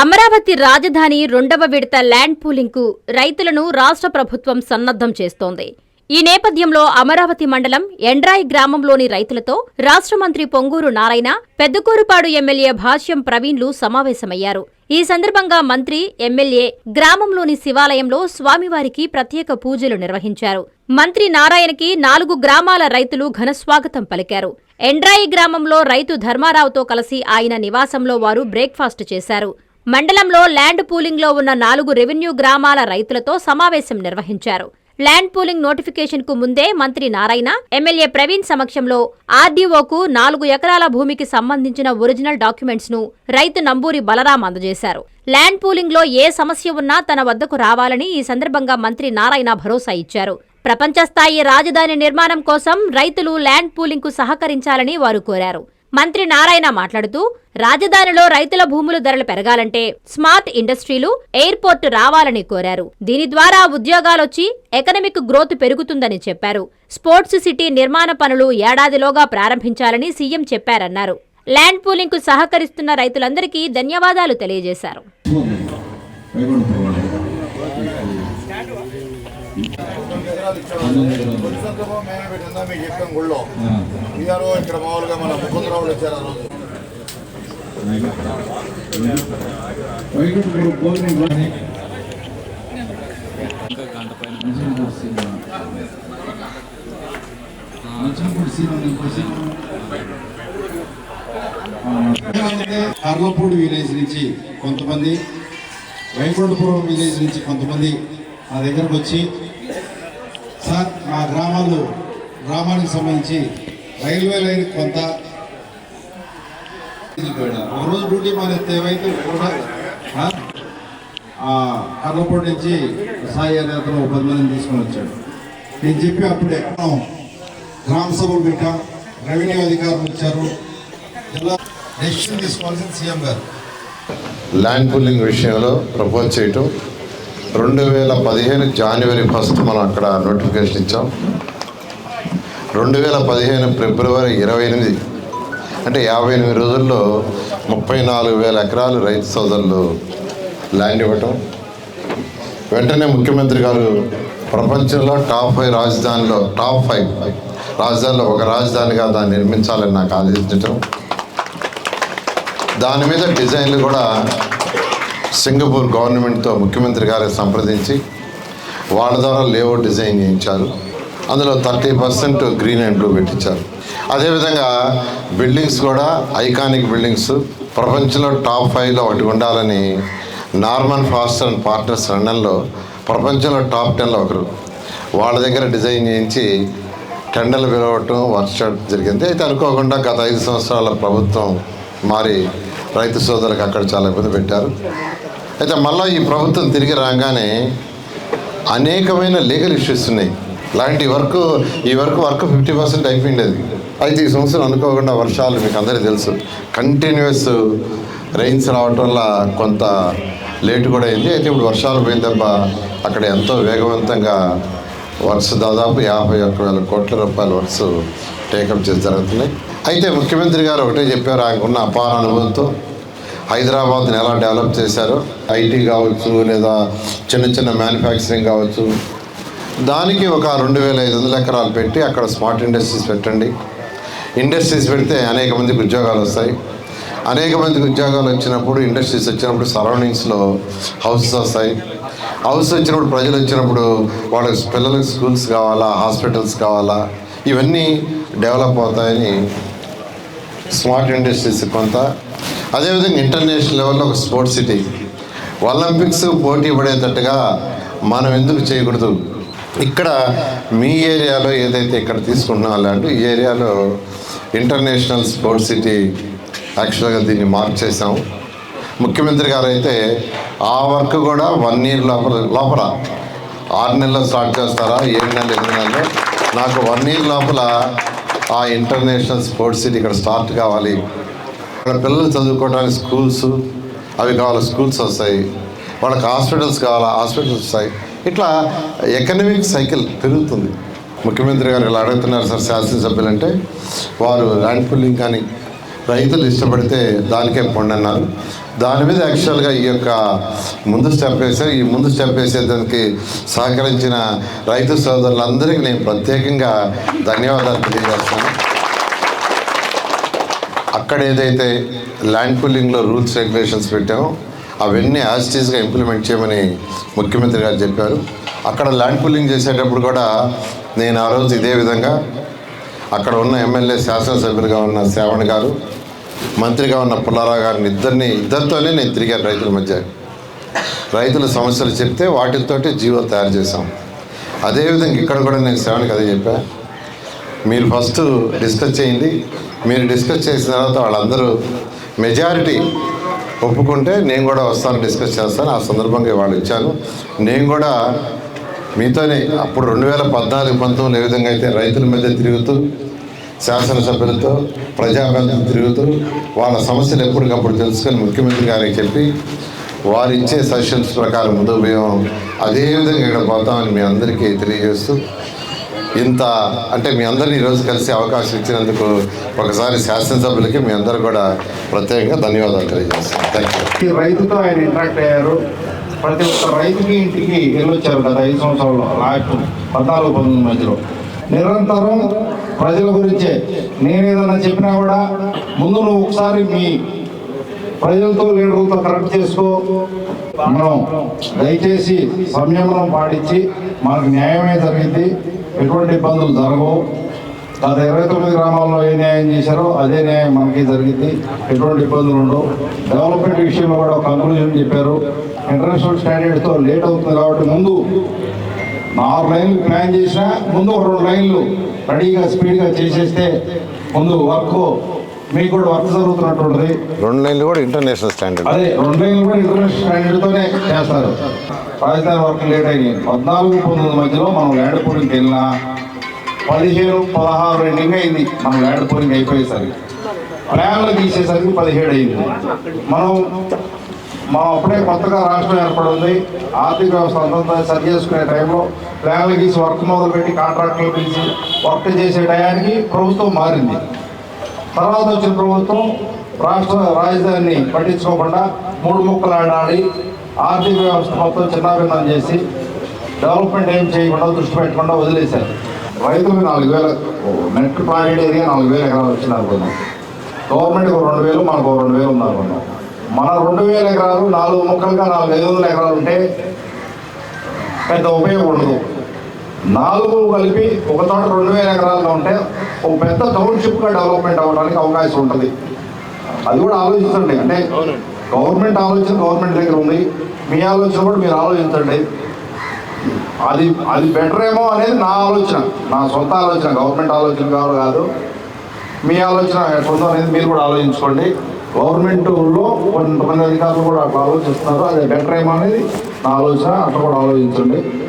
అమరావతి రాజధాని రెండవ విడత ల్యాండ్ పూలింగ్కు రైతులను రాష్ట్ర ప్రభుత్వం సన్నద్ధం చేస్తోంది. ఈ నేపథ్యంలో అమరావతి మండలం ఎండ్రాయి గ్రామంలోని రైతులతో రాష్ట్ర మంత్రి పొంగూరు నారాయణ పెద్దకూరుపాడు ఎమ్మెల్యే భాష్యం ప్రవీణ్లు సమావేశమయ్యారు. ఈ సందర్భంగా మంత్రి ఎమ్మెల్యే గ్రామంలోని శివాలయంలో స్వామివారికి ప్రత్యేక పూజలు నిర్వహించారు. మంత్రి నారాయణకి నాలుగు గ్రామాల రైతులు ఘనస్వాగతం పలికారు. ఎండ్రాయి గ్రామంలో రైతు ధర్మారావుతో కలిసి ఆయన నివాసంలో వారు బ్రేక్ఫాస్ట్ చేశారు. మండలంలో ల్యాండ్ పూలింగ్లో ఉన్న నాలుగు రెవెన్యూ గ్రామాల రైతులతో సమావేశం నిర్వహించారు. ల్యాండ్ పూలింగ్ నోటిఫికేషన్కు ముందే మంత్రి నారాయణ ఎమ్మెల్యే ప్రవీణ్ సమక్షంలో ఆర్డీఓకు నాలుగు ఎకరాల భూమికి సంబంధించిన ఒరిజినల్ డాక్యుమెంట్స్ను రైతు నంబూరి బలరాం అందజేశారు. ల్యాండ్ పూలింగ్లో ఏ సమస్య ఉన్నా తన వద్దకు రావాలని ఈ సందర్భంగా మంత్రి నారాయణ భరోసా ఇచ్చారు. ప్రపంచ స్థాయి రాజధాని నిర్మాణం కోసం రైతులు ల్యాండ్ పూలింగ్కు సహకరించాలని వారు కోరారు. మంత్రి నారాయణ మాట్లాడుతూ రాజధానిలో రైతుల భూముల ధరలు పెరగాలంటే స్మార్ట్ ఇండస్ట్రీలు ఎయిర్పోర్ట్ రావాలని కోరారు. దీని ద్వారా ఉద్యోగాలొచ్చి ఎకనమిక్ గ్రోత్ పెరుగుతుందని చెప్పారు. స్పోర్ట్స్ సిటీ నిర్మాణ పనులు ఏడాదిలోగా ప్రారంభించాలని సీఎం చెప్పారన్నారు. ల్యాండ్ పూలింగ్కు సహకరిస్తున్న రైతులందరికీ ధన్యవాదాలు తెలియజేశారు. మేమే పెట్టిందా మీకు చెప్పాం గుళ్ళో వీఆర్ఓ ఇక్కడ మామూలుగా మన ముకుందరావులు వచ్చారు ఆ రోజు వైకుంఠపురం భోజనం విలేజ్ నుంచి కొంతమంది వైకుంఠపురం విలేజ్ నుంచి కొంతమంది నా దగ్గరకు వచ్చి గ్రామాలు గ్రామానికి సంబంధించి రైల్వే లైన్ కొంత ఒక రోజు డ్యూటీ మానేస్తే ఏమైతే కూడా కర్లపూడి నుంచి సాయి అనే అతను పది మందిని తీసుకొని వచ్చాడు. నేను చెప్పి అప్పుడే మనం గ్రామ సభలు పెట్టాం రెవెన్యూ అధికారులు వచ్చారు. జిల్లా డెసిషన్ తీసుకోవాల్సిన సీఎం గారు. ల్యాండ్ పుల్లింగ్ విషయంలో ప్రపోజ్ చేయటం రెండు వేల పదిహేను జనవరి ఫస్ట్ మనం అక్కడ నోటిఫికేషన్ ఇచ్చాం. రెండు వేల పదిహేను ఫిబ్రవరి ఇరవై ఎనిమిది. అంటే యాభై ఎనిమిది రోజుల్లో ముప్పై నాలుగు వేల ఎకరాలు రైతు సోదరులు ల్యాండ్ ఇవ్వటం. వెంటనే ముఖ్యమంత్రి గారు ప్రపంచంలో టాప్ ఫైవ్ రాజధానిలో టాప్ ఫైవ్ రాజధానిలో ఒక రాజధానిగా దాన్ని నిర్మించాలని నాకు ఆదేశించటం. దాని మీద డిజైన్లు కూడా సింగపూర్ గవర్నమెంట్తో ముఖ్యమంత్రి గారు సంప్రదించి వాళ్ళ ద్వారా లేఅవుట్ డిజైన్ చేయించారు. అందులో thirty percent green and blue పెట్టించారు. అదేవిధంగా బిల్డింగ్స్ కూడా ఐకానిక్ బిల్డింగ్స్ ప్రపంచంలో టాప్ ఫైవ్లో ఒకటి ఉండాలని నార్మన్ ఫాస్టర్ అండ్ పార్ట్నర్స్ లండన్లో ప్రపంచంలో టాప్ టెన్లో ఒకరు వాళ్ళ దగ్గర డిజైన్ చేయించి టెండర్లు పిలవటం వర్క్షాప్ జరిగింది. అయితే అనుకోకుండా గత ఐదు సంవత్సరాల ప్రభుత్వం మారి రైతు సోదరులకు అక్కడ చాలా ఇబ్బంది పెట్టారు. అయితే మళ్ళీ ఈ ప్రభుత్వం తిరిగి రాగానే అనేకమైన లీగల్ ఇష్యూస్ ఉన్నాయి. లాంటి వర్క్ ఈ వర్క్ వర్క్ ఫిఫ్టీ పర్సెంట్ అయిపోయింది అయితే ఈ సంవత్సరం అనుకోకుండా వర్షాలు మీకు అందరికీ తెలుసు. కంటిన్యూస్ రెయిన్స్ రావటం వల్ల కొంత లేట్ కూడా అయింది. అయితే ఇప్పుడు వర్షాలు పోయిన తప్ప అక్కడ ఎంతో వేగవంతంగా వర్క్స్ దాదాపు యాభై ఒక్క వేల కోట్ల రూపాయల వర్క్స్ టేకప్ చేసి జరుగుతున్నాయి. అయితే ముఖ్యమంత్రి గారు ఒకటే చెప్పారు ఆయనకున్న అపార అనుభవంతో హైదరాబాద్ని ఎలా డెవలప్ చేశారో ఐటీ కావచ్చు లేదా చిన్న చిన్న మ్యానుఫ్యాక్చరింగ్ కావచ్చు దానికి ఒక రెండు వేల ఐదు వందల ఎకరాలు పెట్టి అక్కడ స్మార్ట్ ఇండస్ట్రీస్ పెట్టండి. ఇండస్ట్రీస్ పెడితే అనేక మందికి ఉద్యోగాలు వస్తాయి. అనేక మందికి ఉద్యోగాలు వచ్చినప్పుడు ఇండస్ట్రీస్ వచ్చినప్పుడు సరౌండింగ్స్లో హౌసెస్ వస్తాయి. హౌస్ వచ్చినప్పుడు ప్రజలు వచ్చినప్పుడు వాళ్ళకి పిల్లలకి స్కూల్స్ కావాలా హాస్పిటల్స్ కావాలా ఇవన్నీ డెవలప్ అవుతాయని స్మార్ట్ ఇండస్ట్రీస్ కొంత అదేవిధంగా ఇంటర్నేషనల్ లెవెల్లో ఒక స్పోర్ట్స్ సిటీ. ఒలింపిక్స్ పోటీ పడేటట్టుగా మనం ఎందుకు చేయకూడదు? ఇక్కడ మీ ఏరియాలో ఏదైతే ఇక్కడ తీసుకుంటున్నాం అలాంటి ఈ ఏరియాలో ఇంటర్నేషనల్ స్పోర్ట్స్ సిటీ యాక్చువల్గా దీన్ని మార్క్ చేసాము ముఖ్యమంత్రి గారు అయితే ఆ వర్క్ కూడా వన్ ఇయర్ లోపల లోపల. ఆరు నెలల్లో స్టార్ట్ చేస్తారా? ఏడు నెలలు ఎనిమిది నెలలు? నాకు వన్ ఇయర్ లోపల ఆ ఇంటర్నేషనల్ స్పోర్ట్స్ సిటీ ఇక్కడ స్టార్ట్ కావాలి. వాళ్ళ పిల్లలు చదువుకోవడానికి స్కూల్స్ అవి కావాలి స్కూల్స్ వస్తాయి. వాళ్ళకి హాస్పిటల్స్ కావాలా హాస్పిటల్స్ వస్తాయి. ఇట్లా ఎకనమిక్ సైకిల్ పెరుగుతుంది. ముఖ్యమంత్రి గారు ఇలా అడుగుతున్నారు సార్ శాసనసభ్యులు అంటే వారు ల్యాండ్ పుల్లింగ్ కానీ రైతులు ఇష్టపడితే దానికే పొండి అన్నారు. దాని మీద యాక్చువల్గా ఈ యొక్క ముందు స్టెప్ వేసే ఈ ముందు స్టెప్ వేసేదానికి సహకరించిన రైతు సోదరులందరికీ నేను ప్రత్యేకంగా ధన్యవాదాలు తెలియజేస్తాను అక్కడ ఏదైతే ల్యాండ్ పూలింగ్లో రూల్స్ రెగ్యులేషన్స్ పెట్టామో అవన్నీ యాజిటీస్గా ఇంప్లిమెంట్ చేయమని ముఖ్యమంత్రి గారు చెప్పారు. అక్కడ ల్యాండ్ పూలింగ్ చేసేటప్పుడు కూడా నేను ఆ రోజు ఇదే విధంగా అక్కడ ఉన్న ఎమ్మెల్యే శాసనసభ్యులుగా ఉన్న శ్రావణ్ గారు మంత్రిగా ఉన్న పుల్లారావు గారిని ఇద్దరిని ఇద్దరితోనే నేను తిరిగాను రైతుల మధ్య. రైతుల సమస్యలు చెప్తే వాటితోటి జీవో తయారు చేశాం. అదేవిధంగా ఇక్కడ కూడా నేను శ్రావణ్కి అదే చెప్పాను మీరు ఫస్ట్ డిస్కస్ చేయండి. మీరు డిస్కస్ చేసిన తర్వాత వాళ్ళందరూ మెజారిటీ ఒప్పుకుంటే నేను కూడా వస్తాను డిస్కస్ చేస్తాను. ఆ సందర్భంగా వాళ్ళు ఇచ్చాను నేను కూడా మీతోనే అప్పుడు రెండు వేల పద్నాలుగు పంతొమ్మిది ఏ విధంగా అయితే రైతుల మధ్య తిరుగుతూ శాసనసభ్యులతో ప్రజాప్రతినిధులు తిరుగుతూ వాళ్ళ సమస్యలు ఎప్పటికప్పుడు తెలుసుకొని ముఖ్యమంత్రి గారికి చెప్పి వారు ఇచ్చే సజెషన్స్ ప్రకారం ముందుకు పోయాం అదేవిధంగా ఇక్కడ పోతామని మీ అందరికీ తెలియజేస్తూ ఇంత అంటే మీ అందరిని ఈరోజు కలిసి అవకాశం ఇచ్చినందుకు ఒకసారి శాసనసభ్యులకి మీ అందరూ కూడా ప్రత్యేకంగా ధన్యవాదాలు తెలియజేస్తాను. థ్యాంక్ యూ రైతుతో ఆయన ఇంటరాక్ట్ అయ్యారు. ప్రతి ఒక్క రైతుకి ఇంటికి వెళ్ళొచ్చారు గత ఐదు సంవత్సరాల్లో. లాస్ట్ పద్నాలుగు పంతొమ్మిది మధ్యలో. నిరంతరం ప్రజల గురించే. నేను ఏదైనా చెప్పినా కూడా ముందు నువ్వు ఒకసారి మీ ప్రజలతో లీడర్లతో కరెక్ట్ చేసుకో. మనం దయచేసి సంయమనం పాటించి మనకు న్యాయమే జరిగింది. ఎటువంటి ఇబ్బందులు జరగవు. గత ఇరవై తొమ్మిది గ్రామాల్లో ఏ న్యాయం చేశారో అదే న్యాయం మనకి జరిగింది. ఎటువంటి ఇబ్బందులు ఉండవు. డెవలప్మెంట్ విషయంలో కూడా ఒక కంక్లూజన్ చెప్పారు. ఇంటర్నేషనల్ స్టాండర్డ్తో లేట్ అవుతుంది కాబట్టి ముందు ఆరు లైన్లు ప్లాన్ చేసినా ముందు ఒక రెండు లైన్లు రెడీగా స్పీడ్గా చేసేస్తే ముందు వర్క్ మీకు కూడా వర్క్ జరుగుతున్నటువంటిది. రెండు లైన్లు కూడా ఇంటర్నేషనల్ స్టాండర్డ్ అదే రెండు లైన్లు కూడా ఇంటర్నేషనల్ స్టాండర్డ్తోనే చేస్తారు. రాజధాని వర్క్ లేట్ అయ్యింది పద్నాలుగు పంతొమ్మిది మధ్యలో మనం ల్యాండ్ పూలింగ్కి వెళ్ళినా పదిహేను పదహారు రెండింగ్ అయింది. మనం ల్యాండ్ పూలింగ్ అయిపోయేసరికి. ప్లాన్లు తీసేసరికి పదిహేడు అయింది. మనం మనం అప్పుడే కొత్తగా రాష్ట్రం ఏర్పడింది ఆర్థిక వ్యవస్థ అంతా సరి చేసుకునే టైంలో ప్లాన్లు గీసి వర్క్ మొదలుపెట్టి కాంట్రాక్టులు పిలిచి వర్క్ చేసే టయానికి ప్రభుత్వం మారింది. తర్వాత వచ్చిన ప్రభుత్వం రాష్ట్ర రాజధానిని పట్టించుకోకుండా మూడు ముక్కలు ఆడాడి ఆర్థిక వ్యవస్థ మొత్తం చిన్నాభిన్నం చేసి డెవలప్మెంట్ ఏం చేయకుండా దృష్టి పెట్టకుండా వదిలేశారు. రైతులు నాలుగు వేల నెట్ ప్లానెడ్ ఏరియా నాలుగు వేల ఎకరాలు వచ్చింది అనుకున్నాం గవర్నమెంట్కి ఒక రెండు వేలు మనకు రెండు వేలు ఉంది అనుకున్నాం మన రెండు వేల ఎకరాలు నాలుగు ముక్కలుగా నాలుగు ఐదు వందల ఎకరాలు ఉంటే పెద్ద ఉపయోగం ఉండదు. నాలుగు కలిపి ఒక చోట రెండు వేల ఎకరాలుగా ఉంటే ఒక పెద్ద టౌన్షిప్గా డెవలప్మెంట్ అవ్వడానికి అవకాశం ఉంటుంది. అది కూడా ఆలోచించండి. అంటే గవర్నమెంట్ ఆలోచన గవర్నమెంట్ దగ్గర ఉంది. మీ ఆలోచన కూడా మీరు ఆలోచించండి. అది అది బెటర్ ఏమో అనేది నా ఆలోచన. నా సొంత ఆలోచన. గవర్నమెంట్ ఆలోచన కావాలి కాదు. మీ ఆలోచన ఎట్లుందో అనేది మీరు కూడా ఆలోచించుకోండి. గవర్నమెంట్లో కొంతమంది అధికారులు కూడా అట్లా ఆలోచిస్తున్నారు. అది బెటర్ ఏమో అనేది నా ఆలోచన. అట్లా కూడా ఆలోచించండి.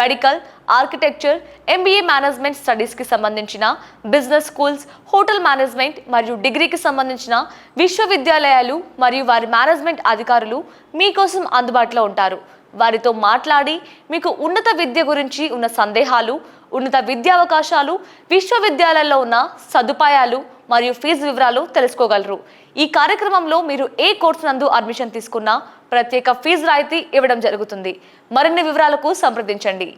medical architecture MBA management స్టడీస్కి సంబంధించిన బిజినెస్ స్కూల్స్ హోటల్ మేనేజ్మెంట్ మరియు డిగ్రీకి సంబంధించిన విశ్వవిద్యాలయాలు మరియు వారి మేనేజ్మెంట్ అధికారులు మీకోసం అందుబాటులో ఉంటారు. వారితో మాట్లాడి మీకు ఉన్నత విద్య గురించి ఉన్న సందేహాలు ఉన్నత విద్యా అవకాశాలు విశ్వవిద్యాలయాల్లో ఉన్న సదుపాయాలు మరియు ఫీజు వివరాలు తెలుసుకోగలరు. ఈ కార్యక్రమంలో మీరు ఏ కోర్సు నందు అడ్మిషన్ తీసుకున్నా ప్రత్యేక ఫీజు రాయితీ ఇవ్వడం జరుగుతుంది. మరిన్ని వివరాలకు సంప్రదించండి.